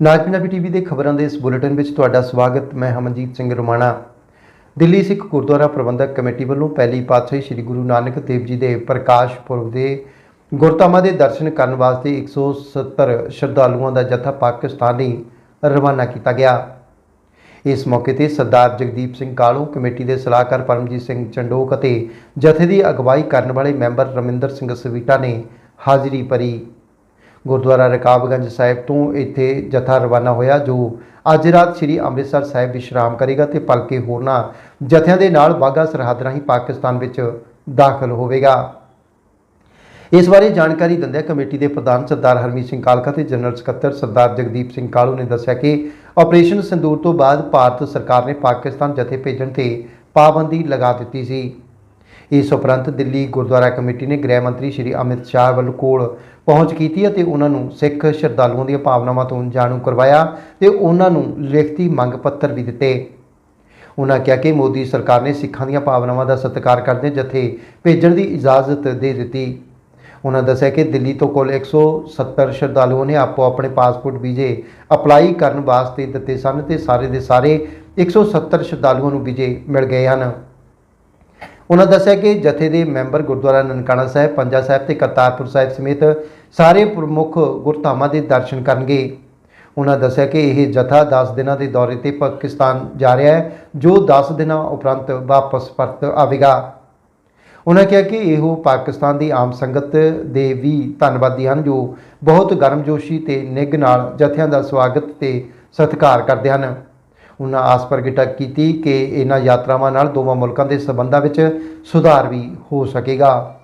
ਨਾਜ Punjabi TV ਦੇ ਖਬਰਾਂ ਦੇ ਇਸ ਬੁਲੇਟਿਨ ਵਿੱਚ ਤੁਹਾਡਾ ਸਵਾਗਤ। ਮੈਂ ਹਮਨਜੀਤ ਸਿੰਘ ਰੋਮਾਣਾ। ਦਿੱਲੀ ਸਿੱਖ ਗੁਰਦੁਆਰਾ ਪ੍ਰਬੰਧਕ ਕਮੇਟੀ ਵੱਲੋਂ ਪਹਿਲੀ ਪਾਤਸ਼ਾਹੀ ਸ੍ਰੀ ਗੁਰੂ ਨਾਨਕ ਦੇਵ ਜੀ ਦੇ ਪ੍ਰਕਾਸ਼ ਪੁਰਬ ਦੇ ਗੁਰਧਾਮਾਂ ਦੇ ਦਰਸ਼ਨ ਕਰਨ ਵਾਸਤੇ 170 ਸ਼ਰਧਾਲੂਆਂ ਦਾ ਜਥਾ ਪਾਕਿਸਤਾਨੀ ਰਵਾਨਾ ਕੀਤਾ ਗਿਆ। ਇਸ ਮੌਕੇ ਤੇ ਸਰਦਾਰ ਜਗਦੀਪ ਸਿੰਘ ਕਾਲੂ, ਕਮੇਟੀ ਦੇ ਸਲਾਹਕਾਰ ਪਰਮਜੀਤ ਸਿੰਘ ਚੰਡੋਕ ਅਤੇ ਜਥੇ ਦੀ ਅਗਵਾਈ ਕਰਨ ਵਾਲੇ ਮੈਂਬਰ ਰਮਿੰਦਰ ਸਿੰਘ ਸਵੀਟਾ ਨੇ ਹਾਜ਼ਰੀ ਭਰੀ। ਗੁਰਦੁਆਰਾ ਰਕਾਬਗੰਜ ਸਾਹਿਬ ਤੋਂ ਇੱਥੇ ਜਥਾ ਰਵਾਨਾ ਹੋਇਆ, ਜੋ ਅੱਜ ਰਾਤ ਸ੍ਰੀ ਅੰਮ੍ਰਿਤਸਰ ਸਾਹਿਬ ਵਿਸ਼ਰਾਮ ਕਰੇਗਾ ਤੇ ਭਲਕੇ ਹੋਰਨਾਂ ਜਥਿਆਂ ਦੇ ਨਾਲ ਵਾਘਾ ਸਰਹੱਦ ਰਾਹੀਂ ਪਾਕਿਸਤਾਨ ਵਿੱਚ ਦਾਖਲ ਹੋਵੇਗਾ। ਇਸ ਬਾਰੇ ਜਾਣਕਾਰੀ ਦਿੰਦਿਆਂ ਕਮੇਟੀ ਦੇ ਪ੍ਰਧਾਨ ਸਰਦਾਰ ਹਰਮੀਤ ਸਿੰਘ ਕਾਲਕਾ ਤੇ ਜਨਰਲ ਸਕੱਤਰ ਸਰਦਾਰ ਜਗਦੀਪ ਸਿੰਘ ਕਾਲੂ ਨੇ ਦੱਸਿਆ ਕਿ ਆਪਰੇਸ਼ਨ ਸੰਦੂਰ ਤੋਂ ਬਾਅਦ ਭਾਰਤ ਸਰਕਾਰ ਨੇ ਪਾਕਿਸਤਾਨ ਜਥੇ ਭੇਜਣ ਤੇ ਪਾਬੰਦੀ ਲਗਾ ਦਿੱਤੀ ਸੀ। ਇਸ ਉਪਰੰਤ ਦਿੱਲੀ ਗੁਰਦੁਆਰਾ ਕਮੇਟੀ ਨੇ ਗ੍ਰਹਿ ਮੰਤਰੀ ਸ਼੍ਰੀ ਅਮਿਤ ਸ਼ਾਹ ਵੱਲ ਕੋਲ ਪਹੁੰਚ ਕੀਤੀ ਅਤੇ ਉਹਨਾਂ ਨੂੰ ਸਿੱਖ ਸ਼ਰਧਾਲੂਆਂ ਦੀਆਂ ਭਾਵਨਾਵਾਂ ਤੋਂ ਜਾਣੂ ਕਰਵਾਇਆ ਤੇ ਉਹਨਾਂ ਨੂੰ ਲਿਖਤੀ ਮੰਗ ਪੱਤਰ ਵੀ ਦਿੱਤੇ। ਉਹਨਾਂ ਕਿਹਾ ਕਿ ਮੋਦੀ ਸਰਕਾਰ ਨੇ ਸਿੱਖਾਂ ਦੀਆਂ ਭਾਵਨਾਵਾਂ ਦਾ ਸਤਿਕਾਰ ਕਰਦੇ ਜਥੇ ਭੇਜਣ ਦੀ ਇਜਾਜ਼ਤ ਦੇ ਦਿੱਤੀ। ਉਹਨਾਂ ਦੱਸਿਆ ਕਿ ਦਿੱਲੀ ਤੋਂ ਕੁੱਲ 170 ਸ਼ਰਧਾਲੂਆਂ ਨੇ ਆਪੋ ਆਪਣੇ ਪਾਸਪੋਰਟ ਵੀਜ਼ੇ ਅਪਲਾਈ ਕਰਨ ਵਾਸਤੇ ਦਿੱਤੇ ਸਨ ਤੇ ਸਾਰੇ ਦੇ ਸਾਰੇ 170 ਸ਼ਰਧਾਲੂਆਂ ਨੂੰ ਵੀਜ਼ੇ ਮਿਲ ਗਏ ਹਨ। ਉਹਨਾਂ ਦੱਸਿਆ ਕਿ ਜਥੇ ਦੇ ਮੈਂਬਰ ਗੁਰਦੁਆਰਾ ਨਨਕਾਣਾ ਸਾਹਿਬ, ਪੰਜਾ ਸਾਹਿਬ ਤੇ ਕਰਤਾਰਪੁਰ ਸਾਹਿਬ ਸਮੇਤ ਸਾਰੇ ਪ੍ਰਮੁੱਖ ਗੁਰਧਾਮਾਂ ਦੇ ਦਰਸ਼ਨ ਕਰਨਗੇ। ਉਹਨਾਂ ਦੱਸਿਆ ਕਿ ਇਹ ਜਥਾ 10 ਦਿਨਾਂ ਦੇ ਦੌਰੇ ਤੇ ਪਾਕਿਸਤਾਨ ਜਾ ਰਿਹਾ ਹੈ, ਜੋ 10 ਦਿਨਾਂ ਉਪਰੰਤ ਵਾਪਸ ਪਰਤ ਆਵੇਗਾ। ਉਹਨਾਂ ਕਿਹਾ ਕਿ ਇਹੋ ਪਾਕਿਸਤਾਨ ਦੀ ਆਮ ਸੰਗਤ ਦੇ ਵੀ ਧੰਨਵਾਦੀ ਹਨ, ਜੋ ਬਹੁਤ ਗਰਮਜੋਸ਼ੀ ਤੇ ਨਿੱਘ ਨਾਲ ਜਥਿਆਂ ਦਾ ਸਵਾਗਤ ਤੇ ਸਤਿਕਾਰ ਕਰਦੇ ਹਨ। ਉਹਨਾਂ ਆਸ ਪ੍ਰਗਟ ਕੀਤੀ ਕਿ ਇਹਨਾਂ ਯਾਤਰਾਵਾਂ ਨਾਲ ਦੋਵਾਂ ਮੁਲਕਾਂ ਦੇ ਸਬੰਧਾਂ ਵਿੱਚ ਸੁਧਾਰ ਵੀ ਹੋ ਸਕੇਗਾ।